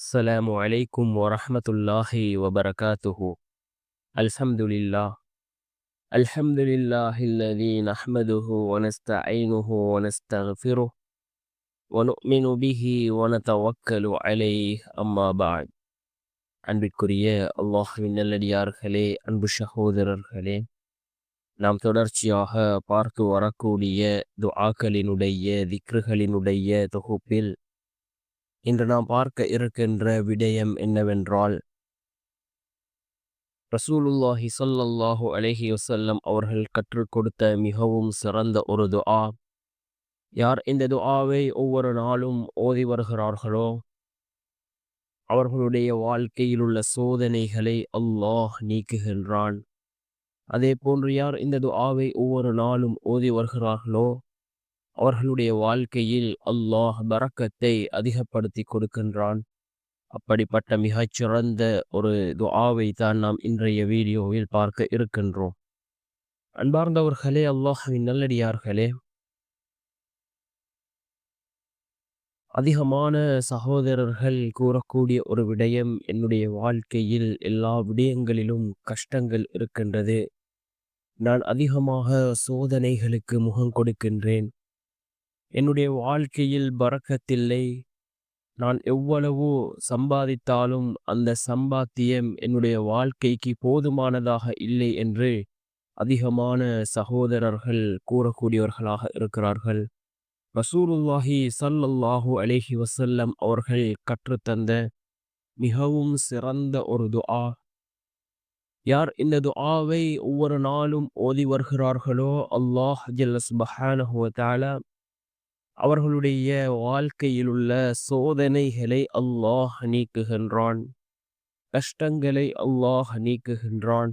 السلام عليكم ورحمة الله وبركاته الحمد لله الحمد لله الذي نحمده ونستعينه ونستغفره ونؤمن به ونتوكل عليه أما بعد அன்பிற்குரிய அல்லாஹுவின் நல்லடியார்களே அன்பு சகோதரர்களே நாம் தொடர்ச்சியாக பார்த்து வரக்கூடிய துஆக்களினுடைய திக்ருகளினுடைய தொகுப்பில் இன்று நாம் பார்க்க இருக்கின்ற விடயம் என்னவென்றால் ரசூலுல்லாஹி சொல்லல்லாஹு அலஹி வசல்லம் அவர்கள் கற்றுக் கொடுத்த மிகவும் சிறந்த ஒரு துஆ. யார் இந்த துஆவை ஒவ்வொரு நாளும் ஓதி வருகிறார்களோ அவர்களுடைய வாழ்க்கையில் உள்ள சோதனைகளை அல்லாஹ் நீக்குகின்றான். அதே போன்று யார் இந்த துஆவை ஒவ்வொரு நாளும் ஓதி வருகிறார்களோ அவர்களுடைய வாழ்க்கையில் அல்லாஹ் பறக்கத்தை அதிகப்படுத்தி கொடுக்கின்றான். அப்படிப்பட்ட மிகச்சிறந்த ஒரு துஆவை தான் நாம் இன்றைய வீடியோவில் பார்க்க இருக்கின்றோம். அன்பார்ந்தவர்களே அல்லாஹின் நல்லடியார்களே. அதிகமான சகோதரர்கள் கூறக்கூடிய ஒரு விடயம் என்னுடைய வாழ்க்கையில் எல்லா விடயங்களிலும் கஷ்டங்கள் இருக்கின்றது. நான் அதிகமாக சோதனைகளுக்கு முகம் கொடுக்கின்றேன். என்னுடைய வாழ்க்கையில் பறக்கத்தில்லை. நான் எவ்வளவு சம்பாதித்தாலும் அந்த சம்பாத்தியம் என்னுடைய வாழ்க்கைக்கு போதுமானதாக இல்லை என்று அதிகமான சகோதரர்கள் கூறக்கூடியவர்களாக இருக்கிறார்கள். ரசூலுல்லாஹி சல்லல்லாஹு அலேஹி வசல்லம் அவர்கள் கற்றுத்தந்த மிகவும் சிறந்த ஒரு துஆ. யார் இந்த துஆவை ஒவ்வொரு நாளும் ஓதி வருகிறார்களோ அல்லாஹ் ஜல்லஸ் பஹானஹுவ தாலா அவர்களுடைய வாழ்க்கையில் உள்ள சோதனைகளை அல்லாஹ் நீக்குகின்றான். கஷ்டங்களை அல்லாஹ் நீக்குகின்றான்.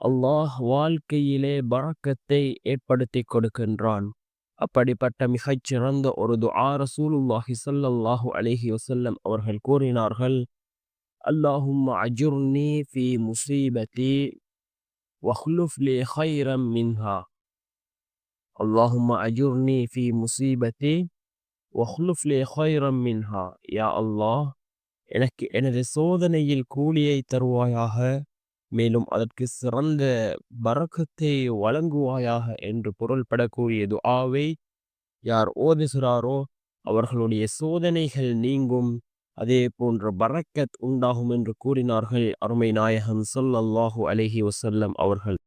அல்லாஹ் வாழ்க்கையிலே பழக்கத்தை ஏற்படுத்தி கொடுக்கின்றான். அப்படிப்பட்ட மிகச்சிறந்த ஒரு துஆ ரசூலுல்லாஹி சல்லல்லாஹு அலைஹி வசல்லம் அவர்கள் கூறினார்கள் அல்லாஹும் அஜுர்னி ஃபி முசீபதி வஹ்லுஃப் லி ஹைரம் மின்ஹா. Allahumma ajurni fi musibati wa khlufli khayran minha. யா அல்லாஹ் எனக்கு எனது சோதனையில் கூலியை தருவாயாக மேலும் அதற்கு சிறந்த பறக்கத்தை வழங்குவாயாக என்று பொருள்படக்கூடிய துஆவை யார் ஓதுகிறாரோ அவர்களுடைய சோதனைகள் நீங்கும். அதே போன்ற பரக்கத் உண்டாகும் என்று கூறினார்கள் அருமை நாயகம் சொல்லல்லாஹு அலஹி வசல்லம் அவர்கள்.